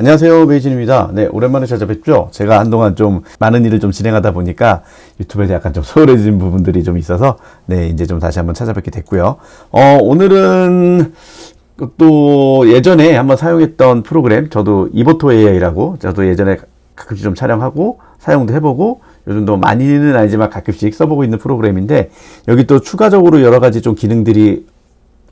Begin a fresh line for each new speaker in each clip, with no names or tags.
안녕하세요. 베이진입니다. 네, 오랜만에 찾아뵙죠. 제가 한동안 좀 많은 일을 좀 진행하다 보니까 유튜브에 약간 좀 소홀해진 부분들이 좀 있어서 네, 이제 좀 다시 한번 찾아뵙게 됐고요. 어, 오늘은 또 예전에 한번 사용했던 프로그램, 저도 이보토 AI라고 저도 예전에 가끔씩 좀 촬영하고 사용도 해보고 요즘도 많이는 아니지만 가끔씩 써보고 있는 프로그램인데 여기 또 추가적으로 여러 가지 좀 기능들이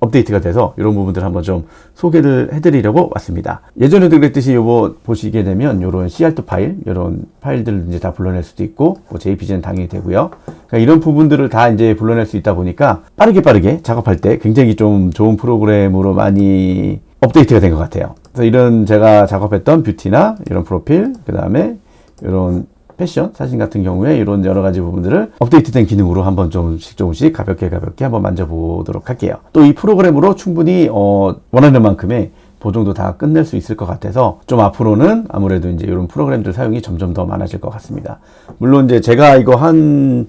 업데이트가 돼서 이런 부분들 한번 좀 소개를 해드리려고 왔습니다. 예전에도 그랬듯이 요거 보시게 되면 요런 CR2 파일, 요런 파일들을 이제 다 불러낼 수도 있고, 뭐 JPG는 당연히 되고요. 그러니까 이런 부분들을 다 이제 불러낼 수 있다 보니까 빠르게 빠르게 작업할 때 굉장히 좀 좋은 프로그램으로 많이 업데이트가 된 것 같아요. 그래서 이런 제가 작업했던 뷰티나 이런 프로필, 그 다음에 이런 패션 사진 같은 경우에 이런 여러 가지 부분들을 업데이트된 기능으로 한번 조금씩 조금씩 가볍게 가볍게 한번 만져보도록 할게요. 또 이 프로그램으로 충분히 어, 원하는 만큼의 보정도 다 끝낼 수 있을 것 같아서 좀 앞으로는 아무래도 이제 이런 프로그램들 사용이 점점 더 많아질 것 같습니다. 물론 이제 제가 이거 한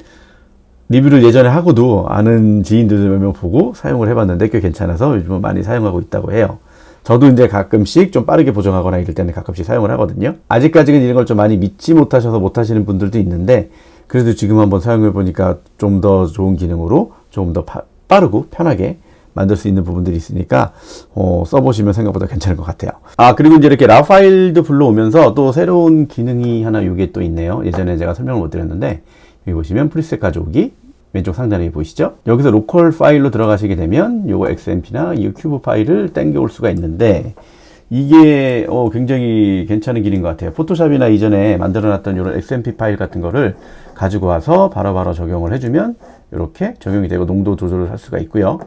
리뷰를 예전에 하고도 아는 지인들 몇 명 보고 사용을 해봤는데 꽤 괜찮아서 요즘은 많이 사용하고 있다고 해요. 저도 이제 가끔씩 좀 빠르게 보정하거나 이럴 때는 가끔씩 사용을 하거든요. 아직까지는 이런 걸 좀 많이 믿지 못하셔서 못 하시는 분들도 있는데 그래도 지금 한번 사용해 보니까 좀 더 좋은 기능으로 좀더 빠르고 편하게 만들 수 있는 부분들이 있으니까 어, 써보시면 생각보다 괜찮을 것 같아요. 아 그리고 이제 이렇게 라 파일도 불러오면서 또 새로운 기능이 하나 이게 또 있네요. 예전에 제가 설명을 못 드렸는데 여기 보시면 프리셋 가져오기 왼쪽 상단에 보이시죠? 여기서 로컬 파일로 들어가시게 되면 요거 XMP나 이 큐브 파일을 땡겨올 수가 있는데 이게 어, 굉장히 괜찮은 길인 것 같아요. 포토샵이나 이전에 만들어놨던 이런 XMP 파일 같은 거를 가지고 와서 바로바로 바로 적용을 해주면 이렇게 적용이 되고 농도 조절을 할 수가 있고요.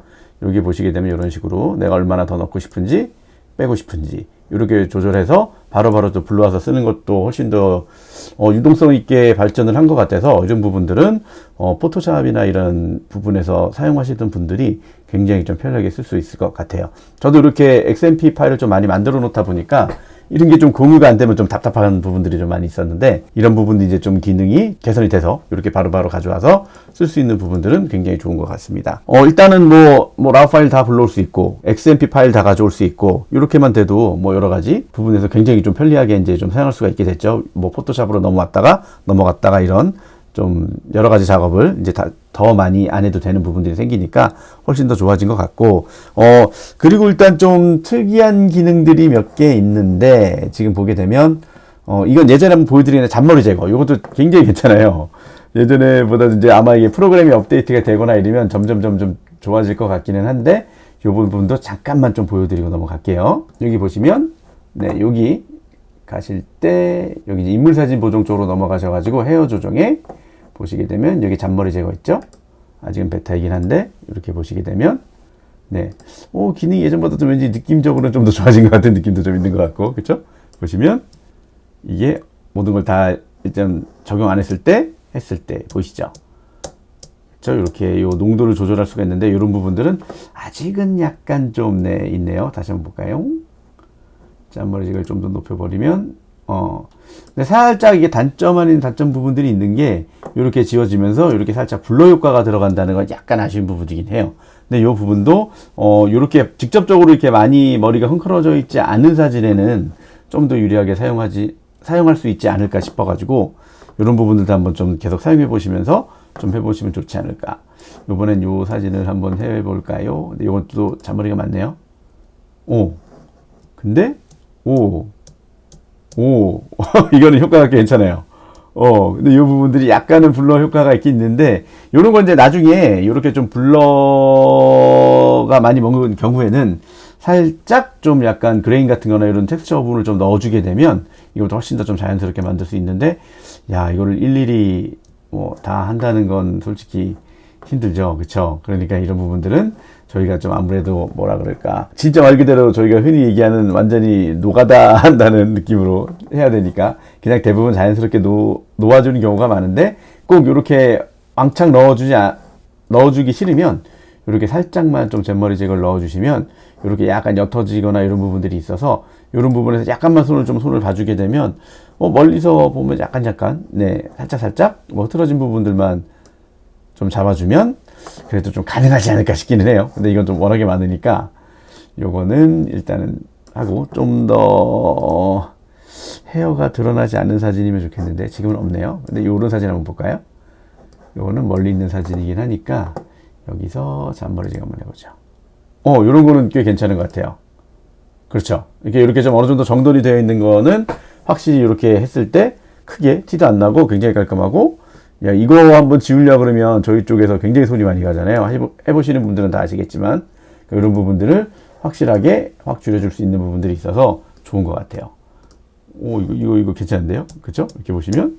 여기 보시게 되면 이런 식으로 내가 얼마나 더 넣고 싶은지 빼고 싶은지 이렇게 조절해서 바로바로 또 불러와서 쓰는 것도 훨씬 더 어, 유동성 있게 발전을 한 것 같아서 이런 부분들은 어, 포토샵이나 이런 부분에서 사용하시던 분들이 굉장히 좀 편하게 쓸 수 있을 것 같아요. 저도 이렇게 XMP 파일을 좀 많이 만들어 놓다 보니까 이런 게 좀 공유가 안 되면 좀 답답한 부분들이 좀 많이 있었는데 이런 부분도 이제 좀 기능이 개선이 돼서 이렇게 바로 바로 가져와서 쓸 수 있는 부분들은 굉장히 좋은 것 같습니다. 어, 일단은 뭐, 뭐, 라우 파일 다 불러올 수 있고, XMP 파일 다 가져올 수 있고, 이렇게만 돼도 뭐 여러 가지 부분에서 굉장히 좀 편리하게 이제 좀 사용할 수가 있게 됐죠. 뭐 포토샵으로 넘어왔다가 넘어갔다가 이런 좀 여러 가지 작업을 이제 다 더 많이 안 해도 되는 부분들이 생기니까 훨씬 더 좋아진 것 같고 어 그리고 일단 좀 특이한 기능들이 몇 개 있는데 지금 보게 되면 어 이건 예전에 한번 보여드리는 잔머리 제거. 이것도 굉장히 괜찮아요. 예전에 보다 이제 아마 이게 프로그램이 업데이트가 되거나 이러면 점점 점점 좋아질 것 같기는 한데 이 부분도 잠깐만 좀 보여드리고 넘어갈게요. 여기 보시면 네 여기 가실 때 여기 인물 사진 보정 쪽으로 넘어가셔 가지고 헤어 조정에 보시게 되면 여기 잔머리 제거 있죠? 아직은 베타이긴 한데 이렇게 보시게 되면 네, 오 기능이 예전보다 좀 왠지 느낌적으로 좀 더 좋아진 것 같은 느낌도 좀 있는 것 같고 그렇죠? 보시면 이게 모든 걸 다 일단 적용 안 했을 때 했을 때 보이시죠? 그렇죠? 이렇게 요 농도를 조절할 수가 있는데 이런 부분들은 아직은 약간 좀 네, 있네요. 다시 한번 볼까요? 잔머리직을 좀 더 높여버리면 어 근데 살짝 이게 단점 아닌 단점 부분들이 있는 게 이렇게 지워지면서 이렇게 살짝 블러 효과가 들어간다는 건 약간 아쉬운 부분이긴 해요. 근데 이 부분도 어 이렇게 직접적으로 이렇게 많이 머리가 흥크러져 있지 않은 사진에는 좀 더 유리하게 사용하지 사용할 수 있지 않을까 싶어가지고 이런 부분들도 한번 좀 계속 사용해 보시면서 좀 해보시면 좋지 않을까. 이번엔 이 사진을 한번 해볼까요? 근데 이건 또 잔머리가 많네요. 오, 근데 오, 오, 이거는 효과가 괜찮아요. 어, 근데 이 부분들이 약간은 블러 효과가 있긴 있는데, 요런 건 이제 나중에 이렇게 좀 블러가 많이 먹는 경우에는 살짝 좀 약간 그레인 같은 거나 이런 텍스처 부분을 좀 넣어주게 되면 이것도 훨씬 더 좀 자연스럽게 만들 수 있는데, 야, 이거를 일일이 뭐 다 한다는 건 솔직히 힘들죠. 그쵸? 그러니까 이런 부분들은 저희가 좀 아무래도 뭐라 그럴까. 진짜 말 그대로 저희가 흔히 얘기하는 완전히 노가다 한다는 느낌으로 해야 되니까 그냥 대부분 자연스럽게 놓, 놓아주는 경우가 많은데 꼭 이렇게 왕창 넣어주지, 넣어주기 싫으면 이렇게 살짝만 좀 잼머리 잭을 넣어주시면 이렇게 약간 옅어지거나 이런 부분들이 있어서 이런 부분에서 약간만 손을 좀 손을 봐주게 되면 뭐 멀리서 보면 약간 약간 네 살짝 살짝 뭐 흐트러진 부분들만 좀 잡아주면 그래도 좀 가능하지 않을까 싶기는 해요. 근데 이건 좀 워낙에 많으니까 요거는 일단은 하고 좀 더 헤어가 드러나지 않는 사진이면 좋겠는데 지금은 없네요. 근데 요런 사진 한번 볼까요? 요거는 멀리 있는 사진이긴 하니까 여기서 잔머리질 한번 해보죠. 어, 요런 거는 꽤 괜찮은 것 같아요. 그렇죠. 이렇게 이렇게 좀 어느 정도 정돈이 되어 있는 거는 확실히 이렇게 했을 때 크게 티도 안 나고 굉장히 깔끔하고 야, 이거 한번 지우려 그러면 저희 쪽에서 굉장히 손이 많이 가잖아요. 해보, 해보시는 분들은 다 아시겠지만 이런 부분들을 확실하게 확 줄여줄 수 있는 부분들이 있어서 좋은 것 같아요. 오, 이거, 이거, 이거 괜찮은데요? 그쵸? 이렇게 보시면.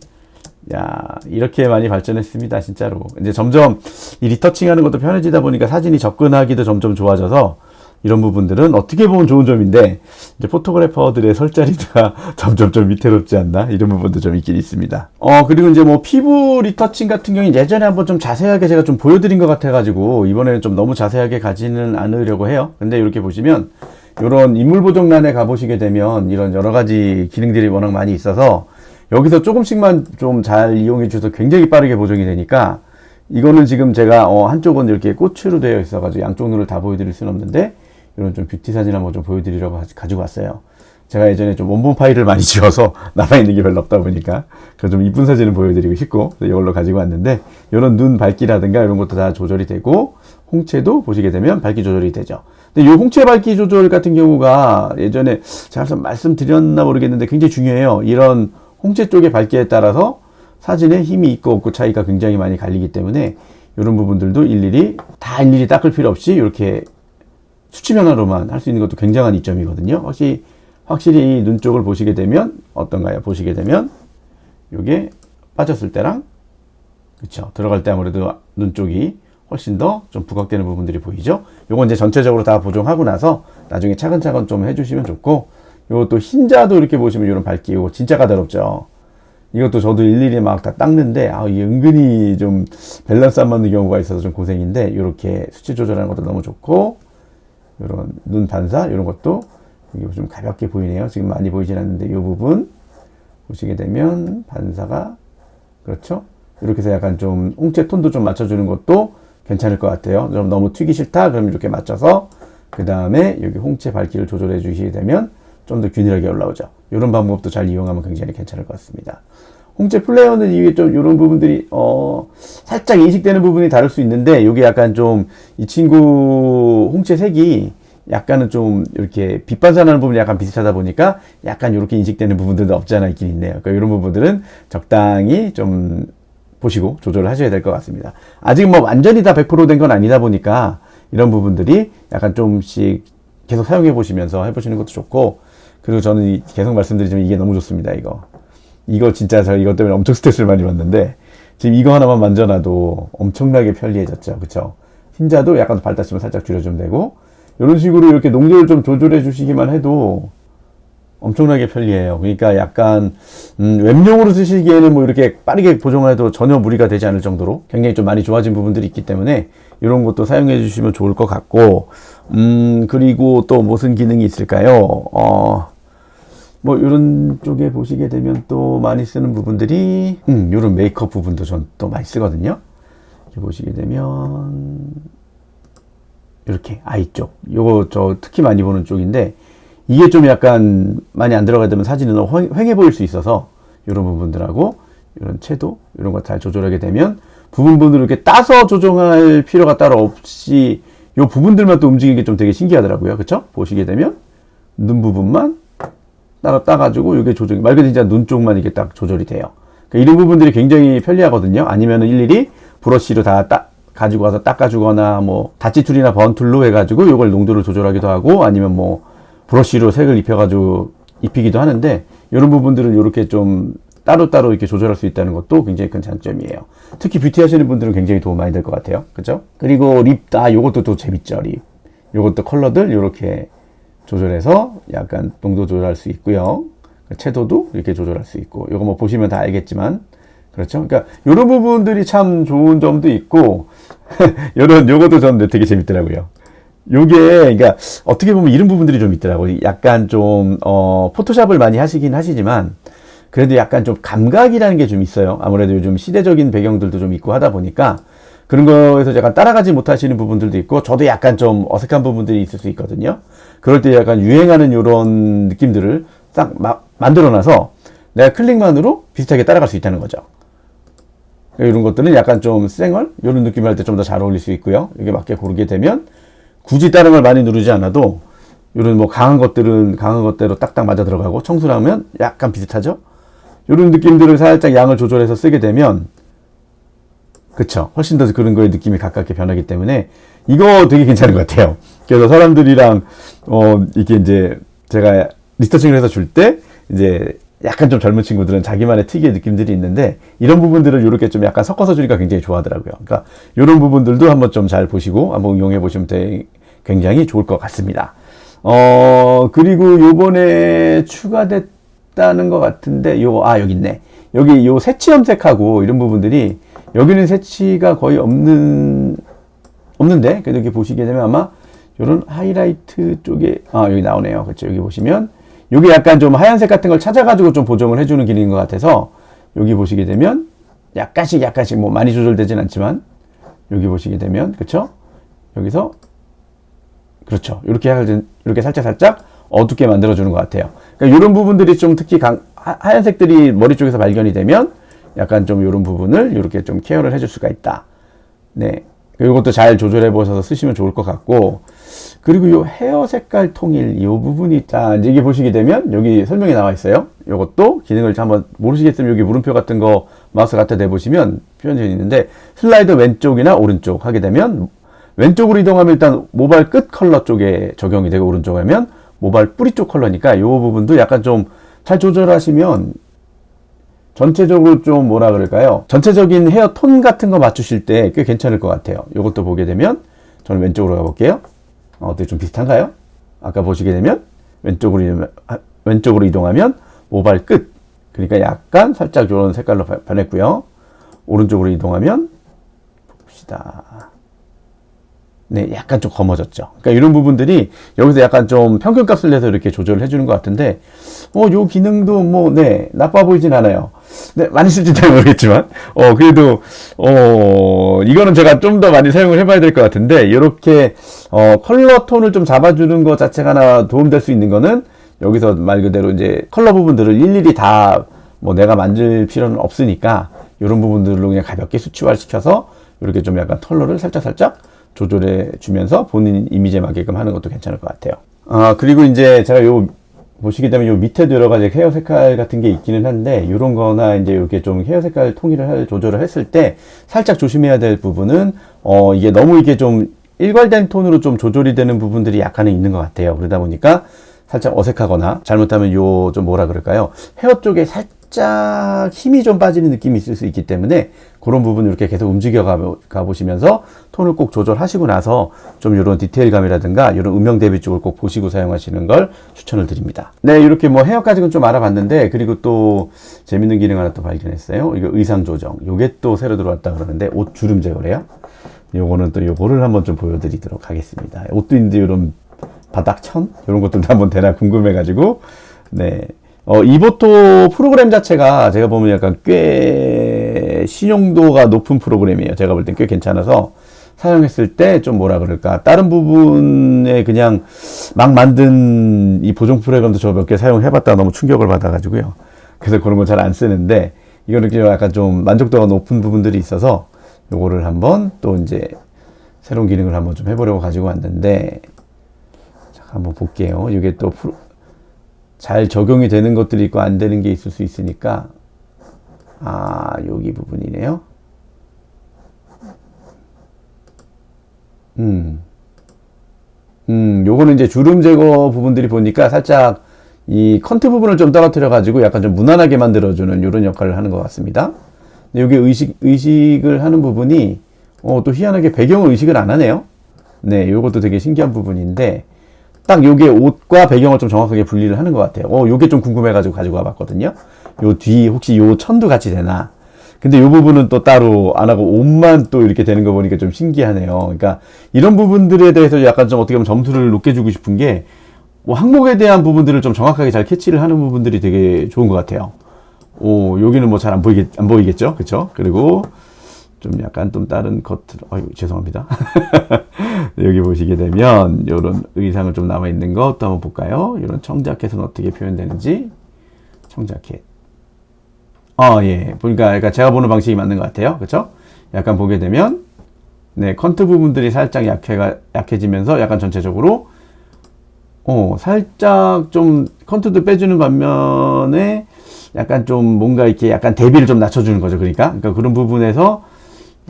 야, 이렇게 많이 발전했습니다, 진짜로. 이제 점점 이 리터칭 하는 것도 편해지다 보니까 사진이 접근하기도 점점 좋아져서 이런 부분들은 어떻게 보면 좋은 점인데 이제 포토그래퍼들의 설 자리가 점점 좀 위태롭지 않나 이런 부분도 좀 있긴 있습니다. 어 그리고 이제 뭐 피부 리터칭 같은 경우는 예전에 한번 좀 자세하게 제가 좀 보여드린 것 같아가지고 이번에는 좀 너무 자세하게 가지는 않으려고 해요. 근데 이렇게 보시면 이런 인물 보정란에 가보시게 되면 이런 여러 가지 기능들이 워낙 많이 있어서 여기서 조금씩만 좀 잘 이용해 주셔서 굉장히 빠르게 보정이 되니까 이거는 지금 제가 어 한쪽은 이렇게 꽃으로 되어 있어가지고 양쪽 눈을 다 보여드릴 수는 없는데 이런 좀 뷰티 사진 한번 좀 보여드리려고 가- 가지고 왔어요. 제가 예전에 좀 원본 파일을 많이 지워서 남아있는 게 별로 없다 보니까 그래서 좀 이쁜 사진을 보여드리고 싶고 이걸로 가지고 왔는데 이런 눈 밝기라든가 이런 것도 다 조절이 되고 홍채도 보시게 되면 밝기 조절이 되죠. 근데 이 홍채 밝기 조절 같은 경우가 예전에 제가 좀 말씀드렸나 모르겠는데 굉장히 중요해요. 이런 홍채 쪽의 밝기에 따라서 사진에 힘이 있고 없고 차이가 굉장히 많이 갈리기 때문에 이런 부분들도 일일이 다 일일이 닦을 필요 없이 이렇게 수치 변화로만 할 수 있는 것도 굉장한 이점이거든요. 확실히 확실히 이 눈 쪽을 보시게 되면 어떤가요? 보시게 되면 이게 빠졌을 때랑 그렇죠. 들어갈 때 아무래도 눈 쪽이 훨씬 더 좀 부각되는 부분들이 보이죠. 요건 이제 전체적으로 다 보정하고 나서 나중에 차근차근 좀 해주시면 좋고 요것도 흰자도 이렇게 보시면 이런 밝기 이거 진짜 까다롭죠. 이것도 저도 일일이 막 다 닦는데 아 이게 은근히 좀 밸런스 안 맞는 경우가 있어서 좀 고생인데 이렇게 수치 조절하는 것도 너무 좋고 이런 눈 반사 이런 것도 좀 가볍게 보이네요. 지금 많이 보이진 않는데 이 부분 보시게 되면 반사가 그렇죠. 이렇게 해서 약간 좀 홍채 톤도 좀 맞춰주는 것도 괜찮을 것 같아요. 좀 너무 튀기 싫다 그럼 이렇게 맞춰서 그 다음에 여기 홍채 밝기를 조절해 주시게 되면 좀 더 균일하게 올라오죠. 이런 방법도 잘 이용하면 굉장히 괜찮을 것 같습니다. 홍채 플레이어는 이게 좀 이런 부분들이 어 살짝 인식되는 부분이 다를 수 있는데 이게 약간 좀 이 친구 홍채 색이 약간은 좀 이렇게 빛 반사하는 부분이 약간 비슷하다 보니까 약간 이렇게 인식되는 부분들도 없지 않아 있긴 있네요. 그러니까 이런 부분들은 적당히 좀 보시고 조절을 하셔야 될 것 같습니다. 아직 뭐 완전히 다 100%된 건 아니다 보니까 이런 부분들이 약간 좀씩 계속 사용해 보시면서 해보시는 것도 좋고 그리고 저는 이- 계속 말씀드리지만 이게 너무 좋습니다. 이거 이거 진짜 저 이것 때문에 엄청 스트레스를 많이 받는데 지금 이거 하나만 만져놔도 엄청나게 편리해졌죠. 그쵸? 흰자도 약간 발다심을 살짝 줄여주면 되고 이런 식으로 이렇게 농도를 좀 조절해 주시기만 해도 엄청나게 편리해요. 그러니까 약간 음, 웹용으로 쓰시기에는 뭐 이렇게 빠르게 보정해도 전혀 무리가 되지 않을 정도로 굉장히 좀 많이 좋아진 부분들이 있기 때문에 이런 것도 사용해 주시면 좋을 것 같고 음 그리고 또 무슨 기능이 있을까요? 어. 뭐 이런 쪽에 보시게 되면 또 많이 쓰는 부분들이 음 이런 메이크업 부분도 전 또 많이 쓰거든요. 이렇게 보시게 되면 이렇게 아이 쪽 요거 저 특히 많이 보는 쪽인데 이게 좀 약간 많이 안 들어가게 되면 사진이 너무 휑- 휑해 보일 수 있어서 이런 부분들하고 이런 채도 이런 거 잘 조절하게 되면 부분부분을 이렇게 따서 조정할 필요가 따로 없이 요 부분들만 또 움직이는 게 좀 되게 신기하더라고요. 그쵸? 보시게 되면 눈 부분만 따로 따가지고 이게 조정이 말 그대로 진짜 눈 쪽만 이게 딱 조절이 돼요. 그러니까 이런 부분들이 굉장히 편리하거든요. 아니면은 일일이 브러쉬로 다 따, 가지고 와서 닦아주거나 뭐 다치 툴이나 번 툴로 해가지고 이걸 농도를 조절하기도 하고 아니면 뭐 브러쉬로 색을 입혀가지고 입히기도 하는데 이런 부분들을 이렇게 좀 따로따로 이렇게 조절할 수 있다는 것도 굉장히 큰 장점이에요. 특히 뷰티 하시는 분들은 굉장히 도움 많이 될 것 같아요. 그죠? 그리고 립, 아, 요것도 또 재밌죠, 립. 요것도 컬러들 이렇게 조절해서 약간 농도 조절할 수 있고요. 채도도 이렇게 조절할 수 있고, 요거 뭐 보시면 다 알겠지만, 그렇죠? 그러니까 이런 부분들이 참 좋은 점도 있고, 이런 요것도 저는 되게 재밌더라고요. 요게 그러니까 어떻게 보면 이런 부분들이 좀 있더라고요. 약간 좀 어, 포토샵을 많이 하시긴 하시지만 그래도 약간 좀 감각이라는 게 좀 있어요. 아무래도 요즘 시대적인 배경들도 좀 있고 하다 보니까 그런 거에서 약간 따라가지 못하시는 부분들도 있고 저도 약간 좀 어색한 부분들이 있을 수 있거든요. 그럴 때 약간 유행하는 이런 느낌들을 딱 마- 만들어놔서 내가 클릭만으로 비슷하게 따라갈 수 있다는 거죠. 이런 것들은 약간 좀 쌩얼 이런 느낌 할 때 좀 더 잘 어울릴 수 있고요. 이게 맞게 고르게 되면 굳이 다른 걸 많이 누르지 않아도 이런 뭐 강한 것들은 강한 것대로 딱딱 맞아 들어가고 청순 하면 약간 비슷하죠. 이런 느낌들을 살짝 양을 조절해서 쓰게 되면 그쵸 훨씬 더 그런 거에 느낌이 가깝게 변하기 때문에 이거 되게 괜찮은 것 같아요. 그래서 사람들이랑 어 이게 이제 제가 리서칭을 해서 줄 때 이제 약간 좀 젊은 친구들은 자기만의 특유의 느낌들이 있는데 이런 부분들을 이렇게 좀 약간 섞어서 주니까 굉장히 좋아하더라고요. 그러니까 이런 부분들도 한번 좀 잘 보시고 한번 응용해 보시면 되게 굉장히 좋을 것 같습니다. 어 그리고 요번에 추가됐다는 것 같은데 요 아 여기 있네. 여기 요 색치 염색하고 이런 부분들이 여기는 색치가 거의 없는 없는데 그래도 여기 보시게 되면 아마 이런 하이라이트 쪽에 아 여기 나오네요. 그렇죠. 여기 보시면 여기 약간 좀 하얀색 같은 걸 찾아가지고 좀 보정을 해주는 기능인 것 같아서 여기 보시게 되면 약간씩 약간씩 뭐 많이 조절되진 않지만 여기 보시게 되면 그렇죠. 여기서 그렇죠. 이렇게 할- 이렇게 살짝 살짝 어둡게 만들어주는 것 같아요. 그러니까 이런 부분들이 좀 특히 강, 하- 하얀색들이 머리 쪽에서 발견이 되면 약간 좀 이런 부분을 이렇게 좀 케어를 해줄 수가 있다. 네. 이것도 잘 조절해 보셔서 쓰시면 좋을 것 같고 그리고 요 헤어 색깔 통일 이 부분이 자 이게 보시게 되면 여기 설명이 나와 있어요. 요것도 기능을 한번 모르시겠으면 여기 물음표 같은 거 마우스 갖다 대보시면 표현되어 있는데 슬라이드 왼쪽이나 오른쪽 하게 되면 왼쪽으로 이동하면 일단 모발 끝 컬러 쪽에 적용이 되고 오른쪽 하면 모발 뿌리 쪽 컬러니까 이 부분도 약간 좀 잘 조절하시면 전체적으로 좀 뭐라 그럴까요? 전체적인 헤어 톤 같은 거 맞추실 때 꽤 괜찮을 것 같아요. 이것도 보게 되면 저는 왼쪽으로 가볼게요. 어, 어떻게 좀 비슷한가요? 아까 보시게 되면 왼쪽으로 왼쪽으로 이동하면 모발 끝 그러니까 약간 살짝 이런 색깔로 바- 변했고요. 오른쪽으로 이동하면 봅시다. 네, 약간 좀 검어졌죠. 그러니까 이런 부분들이 여기서 약간 좀 평균값을 내서 이렇게 조절을 해주는 것 같은데, 어, 요 기능도 뭐, 네, 나빠 보이진 않아요. 네, 많이 쓸지 잘 모르겠지만, 어, 그래도, 어, 이거는 제가 좀 더 많이 사용을 해봐야 될 것 같은데, 이렇게, 어, 컬러 톤을 좀 잡아주는 것 자체가 하나 도움될 수 있는 거는, 여기서 말 그대로 이제 컬러 부분들을 일일이 다, 뭐 내가 만질 필요는 없으니까, 이런 부분들로 그냥 가볍게 수치화 시켜서, 이렇게 좀 약간 컬러를 살짝살짝 조절해 주면서 본인 이미지에 맞게끔 하는 것도 괜찮을 것 같아요. 아, 그리고 이제 제가 요, 보시게 되면 요 밑에도 여러 가지 헤어 색깔 같은 게 있기는 한데, 요런 거나 이제 이렇게 좀 헤어 색깔 통일을 할, 조절을 했을 때 살짝 조심해야 될 부분은, 어, 이게 너무 이게 좀 일괄된 톤으로 좀 조절이 되는 부분들이 약간은 있는 것 같아요. 그러다 보니까 살짝 어색하거나 잘못하면 요 좀 뭐라 그럴까요? 헤어 쪽에 살짝 힘이 좀 빠지는 느낌이 있을 수 있기 때문에 그런 부분 이렇게 계속 움직여 가- 가보시면서 톤을 꼭 조절하시고 나서 좀 이런 디테일감이라든가 이런 음영 대비 쪽을 꼭 보시고 사용하시는 걸 추천을 드립니다. 네, 이렇게 뭐 헤어까지는 좀 알아봤는데 그리고 또 재밌는 기능 하나 또 발견했어요. 이거 의상 조정. 요게 또 새로 들어왔다 그러는데 옷 주름 제거래요. 요거는 또 요거를 한번 좀 보여드리도록 하겠습니다. 옷도 있는데 이런 바닥천 이런 것들도 한번 되나 궁금해가지고 네. 어, 이보토 프로그램 자체가 제가 보면 약간 꽤 신용도가 높은 프로그램이에요. 제가 볼 땐 꽤 괜찮아서 사용했을 때 좀 뭐라 그럴까 다른 부분에 그냥 막 만든 이 보정 프로그램도 저 몇 개 사용해봤다 가 너무 충격을 받아가지고요. 그래서 그런 거 잘 안 쓰는데 이거는 좀 약간 좀 만족도가 높은 부분들이 있어서 요거를 한번 또 이제 새로운 기능을 한번 좀 해보려고 가지고 왔는데 자, 한번 볼게요. 이게 또 프로, 잘 적용이 되는 것들이 있고 안 되는 게 있을 수 있으니까 아 여기 부분이네요. 음, 음, 요거는 이제 주름 제거 부분들이 보니까 살짝 이 컨트 부분을 좀 떨어뜨려 가지고 약간 좀 무난하게 만들어주는 이런 역할을 하는 것 같습니다. 근데 여기 의식 의식을 하는 부분이 어, 또 희한하게 배경을 의식을 안 하네요. 네, 요것도 되게 신기한 부분인데 딱 요게 옷과 배경을 좀 정확하게 분리를 하는 것 같아요. 어, 요게 좀 궁금해가지고 가지고 와봤거든요. 요 뒤 혹시 요 천도 같이 되나? 근데 요 부분은 또 따로 안 하고 옷만 또 이렇게 되는 거 보니까 좀 신기하네요. 그러니까 이런 부분들에 대해서 약간 좀 어떻게 보면 점수를 높게 주고 싶은 게 뭐 항목에 대한 부분들을 좀 정확하게 잘 캐치를 하는 부분들이 되게 좋은 것 같아요. 오, 여기는 뭐 잘 안 보이겠, 안 보이겠죠? 그쵸? 그리고 좀 약간 좀 다른 겉으로, 아유, 죄송합니다. 여기 보시게 되면, 요런 의상을 좀 남아 있는 것도 한번 볼까요? 이런 청자켓은 어떻게 표현되는지. 청자켓. 어, 예. 보니까 그러니까 제가 보는 방식이 맞는 것 같아요. 그렇죠? 약간 보게 되면 네, 컨트 부분들이 살짝 약해가 약해지면서 약간 전체적으로 어, 살짝 좀 컨트도 빼주는 반면에 약간 좀 뭔가 이렇게 약간 대비를 좀 낮춰주는 거죠. 그러니까. 그러니까 그런 부분에서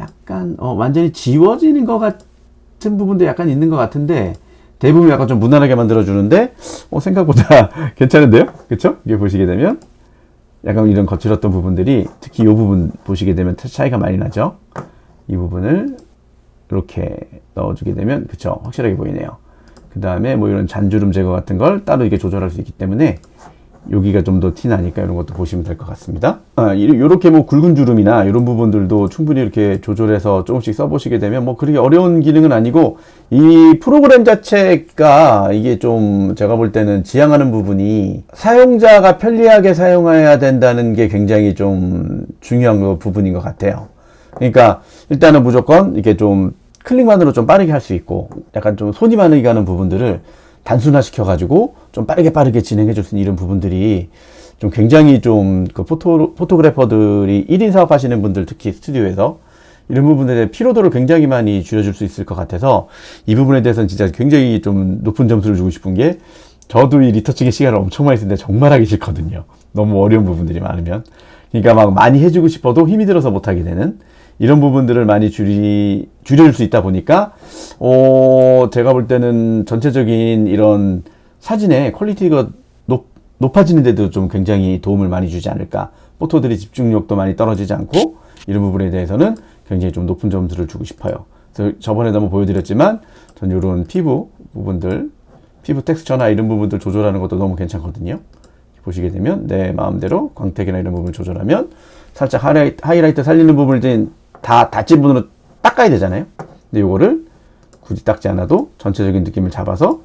약간 어, 완전히 지워지는 것 같은 부분도 약간 있는 것 같은데 대부분 약간 좀 무난하게 만들어주는데 어, 생각보다 괜찮은데요? 그쵸? 이게 보시게 되면 약간 이런 거칠었던 부분들이 특히 이 부분 보시게 되면 차이가 많이 나죠? 이 부분을 이렇게 넣어주게 되면 그쵸? 확실하게 보이네요. 그 다음에 뭐 이런 잔주름 제거 같은 걸 따로 이게 조절할 수 있기 때문에 여기가 좀 더 티나니까 이런 것도 보시면 될 것 같습니다. 아, 이렇게 뭐 굵은 주름이나 이런 부분들도 충분히 이렇게 조절해서 조금씩 써보시게 되면 뭐 그렇게 어려운 기능은 아니고 이 프로그램 자체가 이게 좀 제가 볼 때는 지향하는 부분이 사용자가 편리하게 사용해야 된다는 게 굉장히 좀 중요한 그 부분인 것 같아요. 그러니까 일단은 무조건 이렇게 좀 클릭만으로 좀 빠르게 할 수 있고 약간 좀 손이 많이 가는 부분들을 단순화시켜 가지고 좀 빠르게 빠르게 진행해 줄 수 있는 이런 부분들이 좀 굉장히 좀 그 포토 포토그래퍼들이 1인 사업 하시는 분들 특히 스튜디오에서 이런 부분들의 피로도를 굉장히 많이 줄여줄 수 있을 것 같아서 이 부분에 대해서는 진짜 굉장히 좀 높은 점수를 주고 싶은 게 저도 이 리터칭의 시간을 엄청 많이 쓰는데 정말 하기 싫거든요. 너무 어려운 부분들이 많으면. 그러니까 막 많이 해주고 싶어도 힘이 들어서 못하게 되는 이런 부분들을 많이 줄이, 줄여줄 수 있다 보니까, 어, 제가 볼 때는 전체적인 이런 사진의 퀄리티가 높, 높아지는데도 좀 굉장히 도움을 많이 주지 않을까. 포토들이 집중력도 많이 떨어지지 않고, 이런 부분에 대해서는 굉장히 좀 높은 점수를 주고 싶어요. 그래서 저번에도 한번 보여드렸지만, 전 이런 피부 부분들, 피부 텍스처나 이런 부분들 조절하는 것도 너무 괜찮거든요. 보시게 되면 내 마음대로 광택이나 이런 부분을 조절하면 살짝 하이라이트, 하이라이트 살리는 부분을 다 닫힌 부분으로 닦아야 되잖아요. 근데 이거를 굳이 닦지 않아도 전체적인 느낌을 잡아서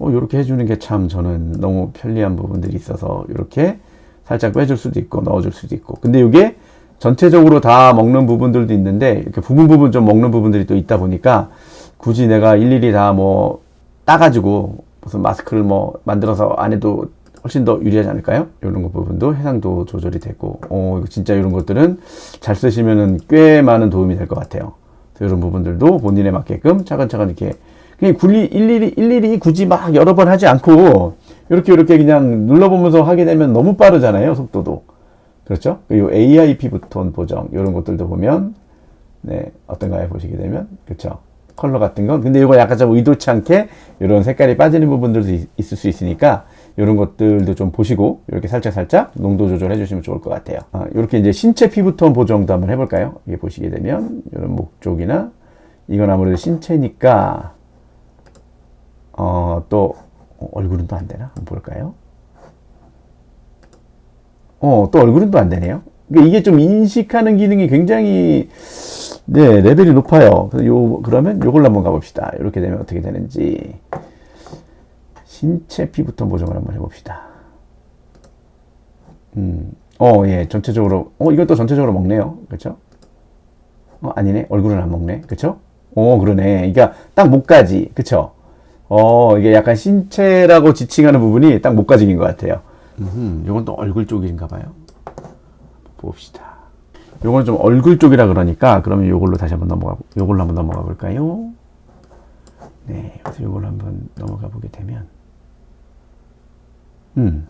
어, 이렇게 해주는 게 참 저는 너무 편리한 부분들이 있어서 이렇게 살짝 빼줄 수도 있고 넣어줄 수도 있고 근데 이게 전체적으로 다 먹는 부분들도 있는데 이렇게 부분 부분 좀 먹는 부분들이 또 있다 보니까 굳이 내가 일일이 다 뭐 따가지고 무슨 마스크를 뭐 만들어서 안 해도 훨씬 더 유리하지 않을까요? 이런 거 부분도 해상도 조절이 되고, 어, 이거 진짜 이런 것들은 잘 쓰시면은 꽤 많은 도움이 될 것 같아요. 이런 부분들도 본인에 맞게끔 차근차근 이렇게 그냥 굴리 일일이 일일이 굳이 막 여러 번 하지 않고 이렇게 이렇게 그냥 눌러보면서 하게 되면 너무 빠르잖아요 속도도 그렇죠? 그리고 AIP 부톤 보정 이런 것들도 보면 네 어떤가요 보시게 되면 그렇죠? 컬러 같은 건 근데 이거 약간 좀 의도치 않게 이런 색깔이 빠지는 부분들도 있, 있을 수 있으니까 이런 것들도 좀 보시고 이렇게 살짝 살짝 농도 조절해 주시면 좋을 것 같아요. 아, 이렇게 이제 신체 피부톤 보정도 한번 해볼까요? 이게 보시게 되면 이런 목 쪽이나 이건 아무래도 신체니까 어, 또 어, 얼굴은 또 안 되나? 한번 볼까요? 어, 또 얼굴은 또 안 되네요. 그러니까 이게 좀 인식하는 기능이 굉장히 네 레벨이 높아요. 요 그러면 요걸로 한번 가봅시다. 이렇게 되면 어떻게 되는지. 신체 피부톤 보정을 한번 해봅시다. 음, 어, 예, 전체적으로, 어, 이것도 전체적으로 먹네요. 그쵸? 어, 아니네. 얼굴은 안 먹네. 그쵸? 어, 그러네. 그러니까 딱 목까지. 그쵸? 어, 이게 약간 신체라고 지칭하는 부분이 딱 목까지인 것 같아요. 음, 요건 또 얼굴 쪽인가 봐요. 봅시다. 요거는 좀 얼굴 쪽이라 그러니까, 그러면 요걸로 다시 한번 넘어가, 요걸로 한번 넘어가 볼까요? 네, 그래서 요걸로 한번 넘어가 보게 되면, 음,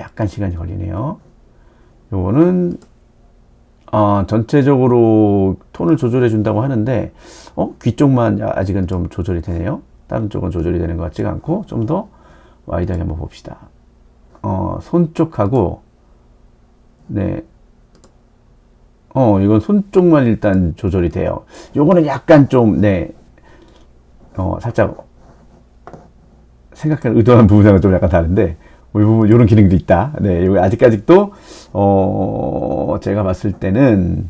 약간 시간이 걸리네요. 요거는 어, 전체적으로 톤을 조절해 준다고 하는데 어, 귀 쪽만 아직은 좀 조절이 되네요. 다른 쪽은 조절이 되는 것 같지가 않고 좀 더 와이드하게 한번 봅시다. 어, 손 쪽하고 네. 어, 이건 손 쪽만 일단 조절이 돼요. 요거는 약간 좀 네. 어, 살짝 생각한 의도한 부분하고 좀 약간 다른데 뭐 이 부분 이런 기능도 있다. 네, 이거 아직까지도 어 제가 봤을 때는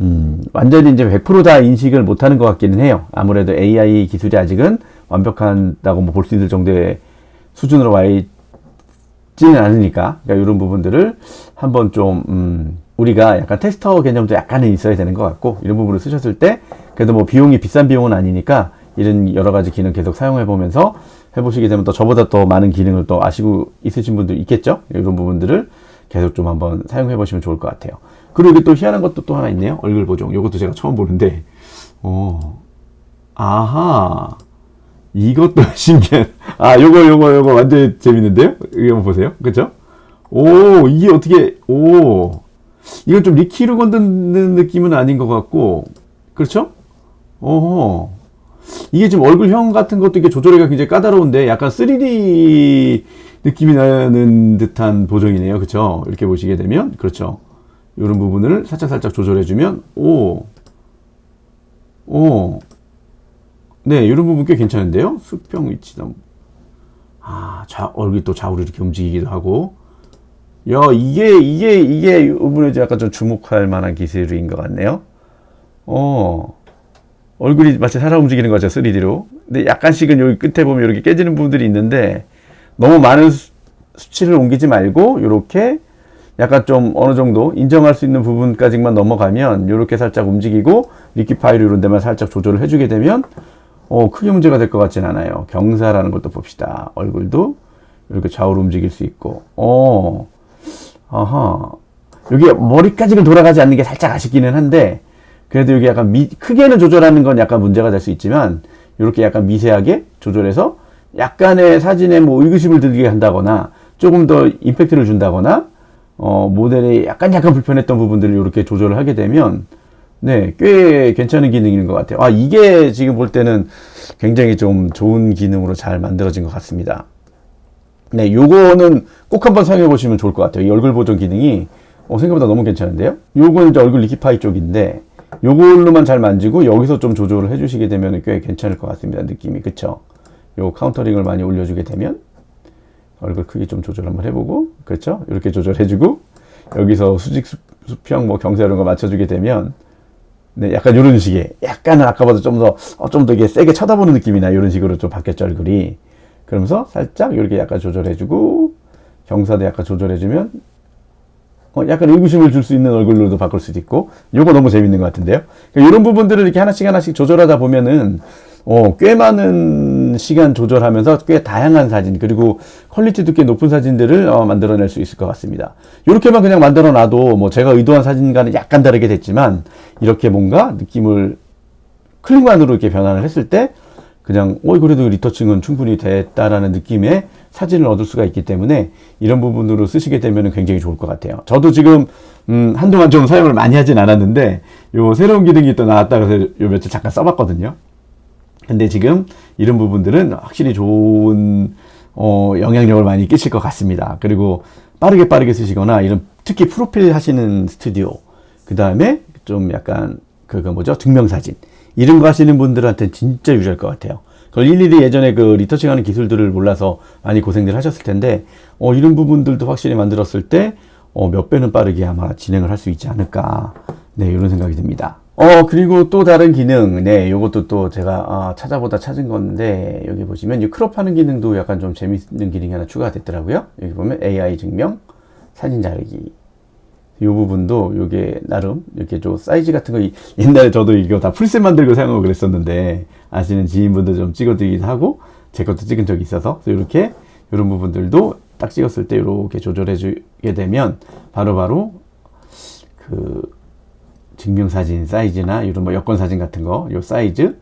음, 완전히 이제 100%다 인식을 못하는 것 같기는 해요. 아무래도 AI 기술이 아직은 완벽한다고 뭐 볼 수 있을 정도의 수준으로 와 있지는 않으니까 그러니까 이런 부분들을 한번 좀 음, 우리가 약간 테스터 개념도 약간은 있어야 되는 것 같고 이런 부분을 쓰셨을 때 그래도 뭐 비용이 비싼 비용은 아니니까 이런 여러 가지 기능 계속 사용해 보면서 해보시게 되면 또 저보다 더 많은 기능을 또 아시고 있으신 분들 있겠죠? 이런 부분들을 계속 좀 한번 사용해 보시면 좋을 것 같아요. 그리고 이게 또 희한한 것도 또 하나 있네요. 얼굴 보정. 이것도 제가 처음 보는데, 어, 아하. 이것도 신기한. 아, 요거, 요거, 요거 완전 재밌는데요? 이거 한번 보세요. 그쵸? 오, 이게 어떻게, 오. 이건 좀 리키로 건드는 느낌은 아닌 것 같고, 그렇죠? 오호. 이게 지금 얼굴형 같은 것도 이게 조절하기가 굉장히 까다로운데, 약간 3D 느낌이 나는 듯한 보정이네요. 그쵸? 이렇게 보시게 되면, 그렇죠. 이런 부분을 살짝 살짝 조절해주면, 오. 오. 네, 이런 부분 꽤 괜찮은데요? 수평 위치다. 아, 좌, 얼굴이 또 좌우로 이렇게 움직이기도 하고. 야, 이게, 이게, 이게, 이번에 약간 좀 주목할 만한 기술인 것 같네요. 어, 얼굴이 마치 살아 움직이는 거죠, 3D로. 근데 약간씩은 여기 끝에 보면 이렇게 깨지는 부분들이 있는데, 너무 많은 수, 수치를 옮기지 말고, 이렇게 약간 좀 어느 정도 인정할 수 있는 부분까지만 넘어가면, 이렇게 살짝 움직이고, 리퀴파이로 이런 데만 살짝 조절을 해주게 되면, 어, 크게 문제가 될 것 같진 않아요. 경사라는 것도 봅시다. 얼굴도 이렇게 좌우로 움직일 수 있고, 어, 아하. 여기 머리까지는 돌아가지 않는 게 살짝 아쉽기는 한데, 그래도 여기 약간 미, 크게는 조절하는 건 약간 문제가 될 수 있지만, 이렇게 약간 미세하게 조절해서 약간의 사진에 뭐 의구심을 들게 한다거나, 조금 더 임팩트를 준다거나, 어, 모델이 약간 약간 불편했던 부분들을 이렇게 조절을 하게 되면, 네, 꽤 괜찮은 기능인 것 같아요. 아, 이게 지금 볼 때는 굉장히 좀 좋은 기능으로 잘 만들어진 것 같습니다. 네, 요거는 꼭 한번 사용해 보시면 좋을 것 같아요. 이 얼굴 보정 기능이 어, 생각보다 너무 괜찮은데요? 요거는 이제 얼굴 리키파이 쪽인데 요걸로만 잘 만지고 여기서 좀 조절을 해주시게 되면 꽤 괜찮을 것 같습니다. 느낌이 그쵸? 요 카운터링을 많이 올려주게 되면 얼굴 크기 좀 조절 한번 해보고 그렇죠? 이렇게 조절해주고 여기서 수직 수, 수평 뭐 경사 이런 거 맞춰주게 되면 네, 약간 이런 식의 약간은 아까보다 좀더 어, 좀 더 이게 세게 쳐다보는 느낌이나 이런 식으로 좀 바뀌었죠 얼굴이 그러면서 살짝 이렇게 약간 조절해주고 경사도 약간 조절해주면 어, 약간 의구심을 줄 수 있는 얼굴로도 바꿀 수도 있고 요거 너무 재밌는 것 같은데요 그러니까 이런 부분들을 이렇게 하나씩 하나씩 조절하다 보면은 어, 꽤 많은 시간 조절하면서 꽤 다양한 사진 그리고 퀄리티도 꽤 높은 사진들을 어, 만들어낼 수 있을 것 같습니다. 이렇게만 그냥 만들어 놔도 뭐 제가 의도한 사진과는 약간 다르게 됐지만 이렇게 뭔가 느낌을 클릭만으로 이렇게 변환을 했을 때 그냥 어 그래도 리터칭은 충분히 됐다라는 느낌의 사진을 얻을 수가 있기 때문에 이런 부분으로 쓰시게 되면 굉장히 좋을 것 같아요. 저도 지금 음, 한동안 좀 사용을 많이 하진 않았는데 요 새로운 기능이 또 나왔다 그래서 요 며칠 잠깐 써봤거든요. 근데 지금 이런 부분들은 확실히 좋은 어, 영향력을 많이 끼칠 것 같습니다. 그리고 빠르게 빠르게 쓰시거나 이런 특히 프로필 하시는 스튜디오 그 다음에 좀 약간 그거 뭐죠 증명사진 이런 거 하시는 분들한테 진짜 유리할 것 같아요. 그걸 일일이 예전에 그 리터칭하는 기술들을 몰라서 많이 고생들 하셨을 텐데 어, 이런 부분들도 확실히 만들었을 때 어, 몇 배는 빠르게 아마 진행을 할 수 있지 않을까 네 이런 생각이 듭니다. 어, 그리고 또 다른 기능. 네, 요것도 또 제가 아, 찾아보다 찾은 건데, 여기 보시면 이 크롭하는 기능도 약간 좀 재밌는 기능이 하나 추가가 됐더라고요. 여기 보면 AI 증명, 사진 자르기. 요 부분도 요게 나름 이렇게 좀 사이즈 같은 거 옛날에 저도 이거 다 풀셋 만들고 사용하고 그랬었는데 아시는 지인분들 좀 찍어드리기도 하고 제 것도 찍은 적이 있어서 이렇게 이런 부분들도 딱 찍었을 때 이렇게 조절해 주게 되면 바로바로 그 증명사진 사이즈나 이런 뭐 여권 사진 같은 거, 요 사이즈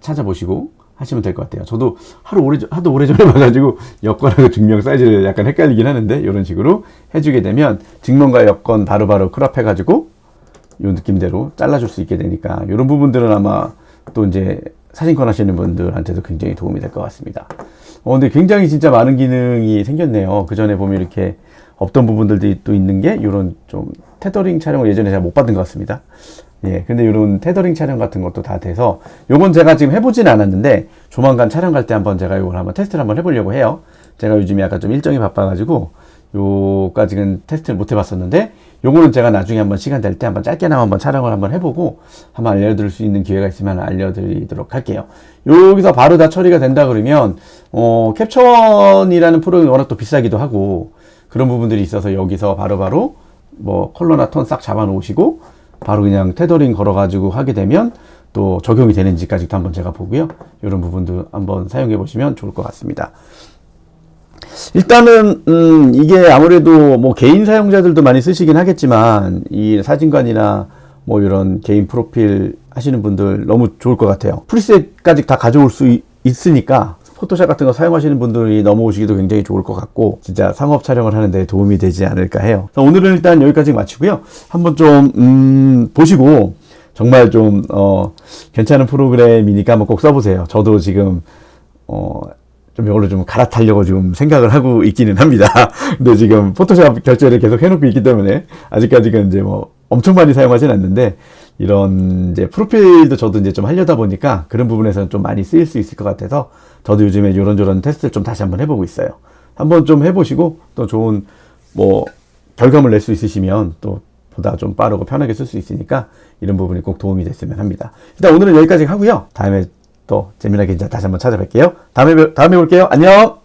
찾아보시고 하시면 될 것 같아요. 저도 하루 오래, 하도 오래전에 봐가지고 여권하고 증명 사이즈를 약간 헷갈리긴 하는데 이런 식으로 해주게 되면 증명과 여권 바로바로 크롭해가지고 이 느낌대로 잘라줄 수 있게 되니까 이런 부분들은 아마 또 이제 사진권 하시는 분들한테도 굉장히 도움이 될 것 같습니다. 어, 근데 굉장히 진짜 많은 기능이 생겼네요. 그 전에 보면 이렇게 없던 부분들도 또 있는 게 이런 좀 테더링 촬영을 예전에 제가 못 받은 것 같습니다. 예, 근데 이런 테더링 촬영 같은 것도 다 돼서 요건 제가 지금 해보진 않았는데 조만간 촬영 갈 때 한번 제가 이걸 한번 테스트를 한번 해보려고 해요. 제가 요즘에 약간 좀 일정이 바빠가지고 요까지는 테스트를 못 해봤었는데 요거는 제가 나중에 한번 시간 될 때 한번 짧게나마 한번 촬영을 한번 해보고 한번 알려드릴 수 있는 기회가 있으면 알려드리도록 할게요. 여기서 바로 다 처리가 된다 그러면 어, 캡처원이라는 프로그램이 워낙 또 비싸기도 하고 그런 부분들이 있어서 여기서 바로바로 바로 뭐 컬러나 톤 싹 잡아 놓으시고 바로 그냥 테더링 걸어 가지고 하게 되면 또 적용이 되는지까지도 한번 제가 보고요. 이런 부분도 한번 사용해 보시면 좋을 것 같습니다. 일단은 음, 이게 아무래도 뭐 개인 사용자들도 많이 쓰시긴 하겠지만 이 사진관이나 뭐 이런 개인 프로필 하시는 분들 너무 좋을 것 같아요. 프리셋까지 다 가져올 수 있- 있으니까 포토샵 같은 거 사용하시는 분들이 넘어오시기도 굉장히 좋을 것 같고 진짜 상업 촬영을 하는데 도움이 되지 않을까 해요. 오늘은 일단 여기까지 마치고요. 한번 좀 음, 보시고 정말 좀 어, 괜찮은 프로그램이니까 한번 꼭 써보세요. 저도 지금 어, 좀 이걸로 좀 갈아타려고 지금 생각을 하고 있기는 합니다. 근데 지금 포토샵 결제를 계속 해놓고 있기 때문에 아직까지는 이제 뭐 엄청 많이 사용하진 않는데 이런 이제 프로필도 저도 이제 좀 하려다 보니까 그런 부분에서는 좀 많이 쓰일 수 있을 것 같아서 저도 요즘에 이런저런 테스트를 좀 다시 한번 해보고 있어요. 한번 좀 해보시고 또 좋은 뭐 결과물 낼 수 있으시면 또 보다 좀 빠르고 편하게 쓸 수 있으니까 이런 부분이 꼭 도움이 됐으면 합니다. 일단 오늘은 여기까지 하고요. 다음에 또 재미나게 이제 다시 한번 찾아뵐게요. 다음에 뵐- 다음에 올게요. 안녕.